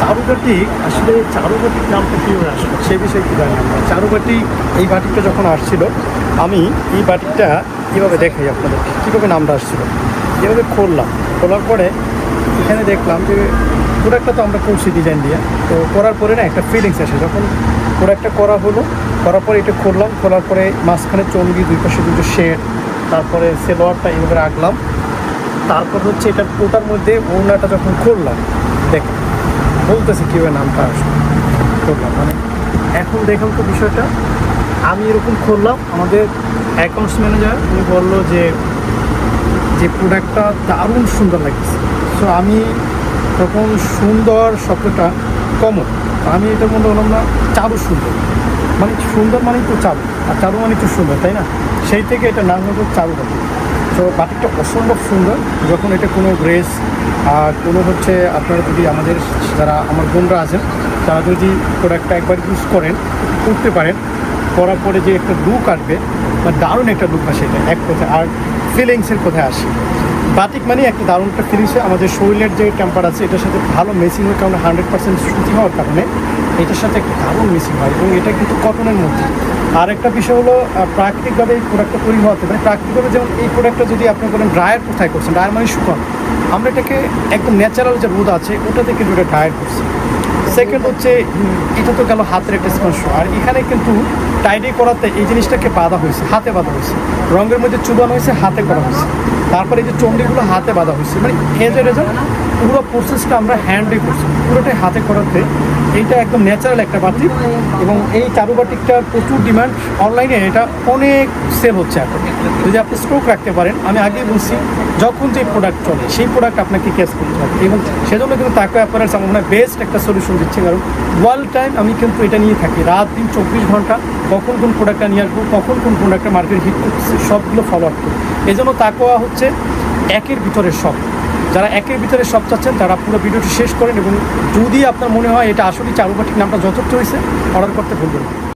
চারুবাটি আসলে চারুবাটির নামটা কীভাবে আসলো? সে বিষয়ে কি জানি আমরা। চারুবাটি এই বাটিকটা যখন আসছিল, আমি এই বাটিকটা কীভাবে দেখাই আপনাদের কীভাবে নামটা আসছিল? এভাবে খুললাম। খোলার পরে এখানে দেখলাম যে প্রোডাক্টটা তো আমরা করছি ডিজাইন দিয়ে। তো করার পরে না একটা ফিলিংস আসে। যখন প্রোডাক্টটা করা হলো, করার পরে এটা খুললাম। খোলার পরে মাঝখানে চঙ্গি, দুই পাশে দুটো শেড তারপরে সেলোয়ারটা এইভাবে রাখলাম। তারপর হচ্ছে এটা ওটার মধ্যে ওনাটা যখন খুললাম দেখ বলতেছি কীভাবে নামটা আসলো? করলাম। মানে এখন দেখলাম তো বিষয়টা। আমি এরকম খুললাম আমাদের অ্যাকাউন্টস ম্যানেজার উনি বলল যে যে প্রোডাক্টটা দারুণ সুন্দর লাগছে সো আমি তখন সুন্দর শব্দটা কমন। আমি এটা মনে হলাম না, চারু সুন্দর। মানে সুন্দর মানেই তো চারু, আর চারু মানে তো সুন্দর, তাই না? সেই থেকে এটা নাম হলো চারু বাটি তো বাটিকটা অসম্ভব সুন্দর। যখন এটা কোনো ড্রেস আর কোনো হচ্ছে আপনারা যদি আমাদের, যারা আমার বোনরা আছেন, তারা যদি প্রোডাক্টটা একবার ইউজ করেন, করতে পারেন, করার পরে যে একটা লুক আসবে, বা দারুণ একটা লুক আসে এটা, এক কোথায়। আর ফিলিংসের কোথায় আসে। বাটিক মানে একটা দারুণ একটা ফিলিংসে আমাদের শরীরের যে টেম্পার আছে, এটার সাথে ভালো মেসিং হয় কারণ হান্ড্রেড পার্সেন্ট সুতি হওয়ার কারণে এটার সাথে একটা দারুণ মেসিং হয় এবং এটা কিন্তু কটনের মধ্যে। আর একটা বিষয় হলো প্রাকৃতিকভাবে এই প্রোডাক্টটা তৈরি হওয়াতে মানে প্রাকৃতিকভাবে যেমন এই প্রোডাক্টটা যদি আপনি বলেন ড্রায়ার কোথায় করছেন ড্রায়ার মানে শুকন। আমরা এটাকে একদম ন্যাচারাল যে রোদ আছে ওটাতে কিন্তু এটা ড্রায়ার করছি। সেকেন্ড হচ্ছে, এটা তো গেল হাতের একটা স্পর্শ। আর এখানে কিন্তু টাইডে করাতে এই জিনিসটাকে বাঁধা হয়েছে, হাতে বাঁধা হয়েছে। রঙের মধ্যে চুবানো হয়েছে, হাতে করা হয়েছে। তারপরে এই যে চন্ডিগুলো হাতে বাঁধা হয়েছে মানে এজ এ রেজাল্ট পুরো প্রসেসটা আমরা হ্যান্ডে করছি। পুরোটাই হাতে করাতে এইটা একদম ন্যাচারাল একটা বাটিক এবং এই চারু বাটিকটার প্রচুর ডিমান্ড অনলাইনে এটা অনেক সেল হচ্ছে এখন। যদি আপনি স্টক রাখতে পারেন, আমি আগেই বলছি, যখন যে প্রোডাক্ট চলে, সেই প্রোডাক্ট আপনাকে ক্যাশ করতে হবে। এবং সেজন্য কিন্তু তাকে আপনার আমার মনে বেস্ট একটা সলিউশন দিচ্ছে, কারণ ওয়াল টাইম আমি কিন্তু এটা নিয়ে থাকি। রাত দিন চব্বিশ ঘণ্টা, কখন কোন প্রোডাক্টটা নিয়ে আসব, কখন কোন প্রোডাক্টটা মার্কেট হিট করতেছে, সবগুলো ফলো আপ করি। এই জন্য তাকোয়া হচ্ছে একের ভিতরে সব। যারা একের ভিতরে সব চাচ্ছেন, তারা পুরো ভিডিওটি শেষ করেন এবং যদি আপনার মনে হয় এটা আসলে চারুপাঠিক নামটা যথেষ্ট হয়েছে, অর্ডার করতে ভুলবেন না।